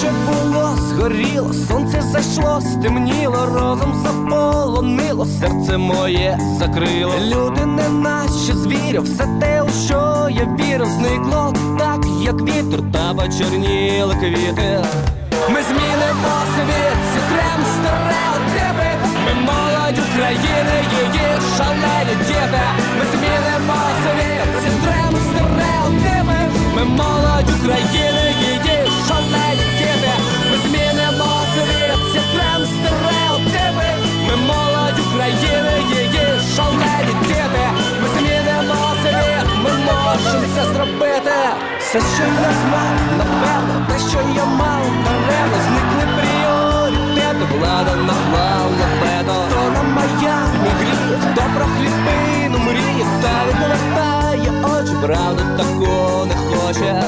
що було, згоріло, сонце зайшло, стемніло, розум заполонило, серце моє закрило. Люди не наші звірі, все те, у що я вірив, зникло так, як вітер, та почорніли квіти. Ми змінимо світ, Все, що я знав, напевно, те, що я мав, даремно зникли пріоритети, влада наклала вето То на Майамі гріх, про хлібину мріє, та відвертає очі, правда такого не хоче.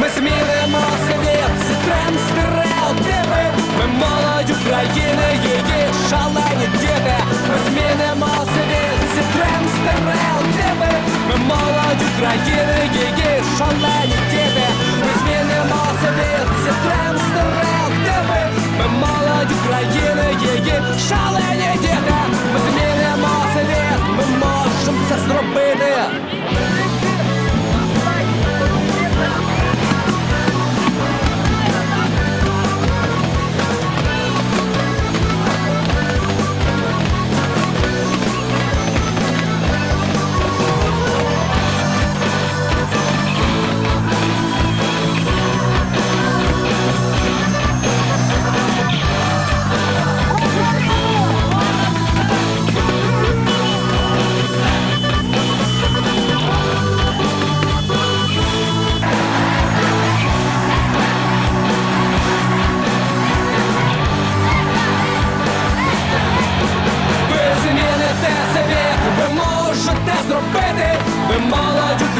Ми змінимо світ, зітрем стереотипи, ми молодь України, її шалені діти. Ми змінимо